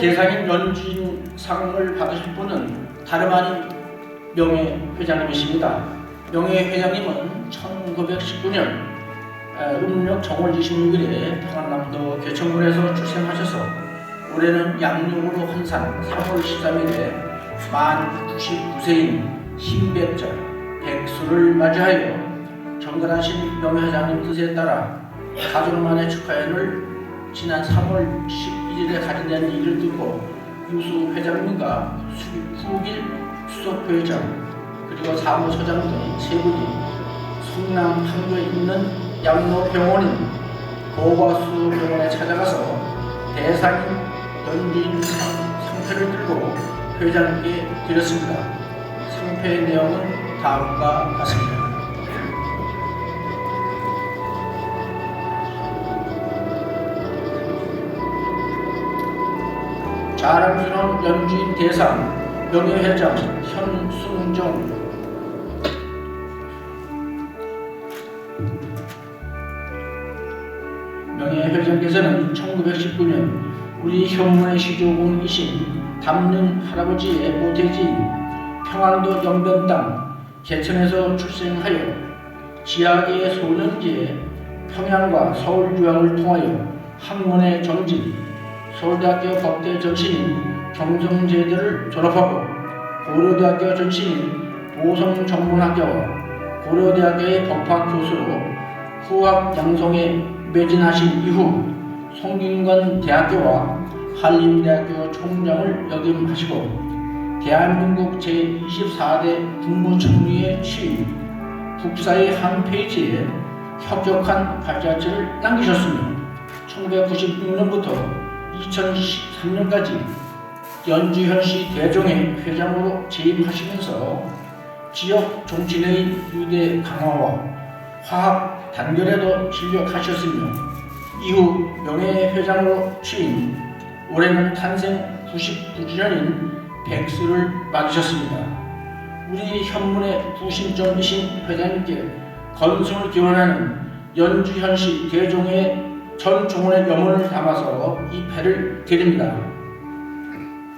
대상인 연주인 상을 받으실 분은 다름 아닌 명예 회장님이십니다. 명예 회장님은 1919년 음력 정월 26일에 평안남도 개천군에서 출생하셔서 올해는 양력으로 한산 3월 13일에 만 99세인 신백절 백수를 맞이하여 정관하신 명예 회장님 뜻에 따라 가족만의 축하회를 지난 3월 11일 에 가진다는 얘기를 듣고 유수 회장님과 후길 수석부회장 그리고 사무처장 등 세 분이 성남 판교에 있는 양로병원인 고과수병원에 찾아가서 대상인 연주인 상- 상패를 들고 회장님께 드렸습니다. 상패의 내용은 다음과 같습니다. 자랑스러운 연주인 대상 명예회장 현승정. 명예회장께서는 1919년 우리 현문의 시조공이신 담는 할아버지의 모태지인 평안도 영변 땅 개천에서 출생하여 지하계의 소년기에 평양과 서울 유학을 통하여 학문의 정진, 서울대학교 법대 전신인 경성제대를 졸업하고 고려대학교 전신인 보성전문학교와 고려대학교의 법학 교수로 후학 양성에 매진하신 이후 송균관 대학교와 한림대학교 총장을 역임하시고 대한민국 제24대 국무총리에 취임 국사의 한 페이지에 혁혁한 발자취를 남기셨으며 1996년부터 2013년까지 연주현시 대종회 회장으로 재임하시면서 지역 정치의 유대 강화와 화학 단결에도 진력하셨으며 이후 명예 회장으로 취임 올해는 탄생 99주년인 백수를 맞으셨습니다. 우리 현문의 부심점이신 회장님께 건승을 기원하는 연주현시 대종회 전 종원의 염원을 담아서 이 패를 드립니다.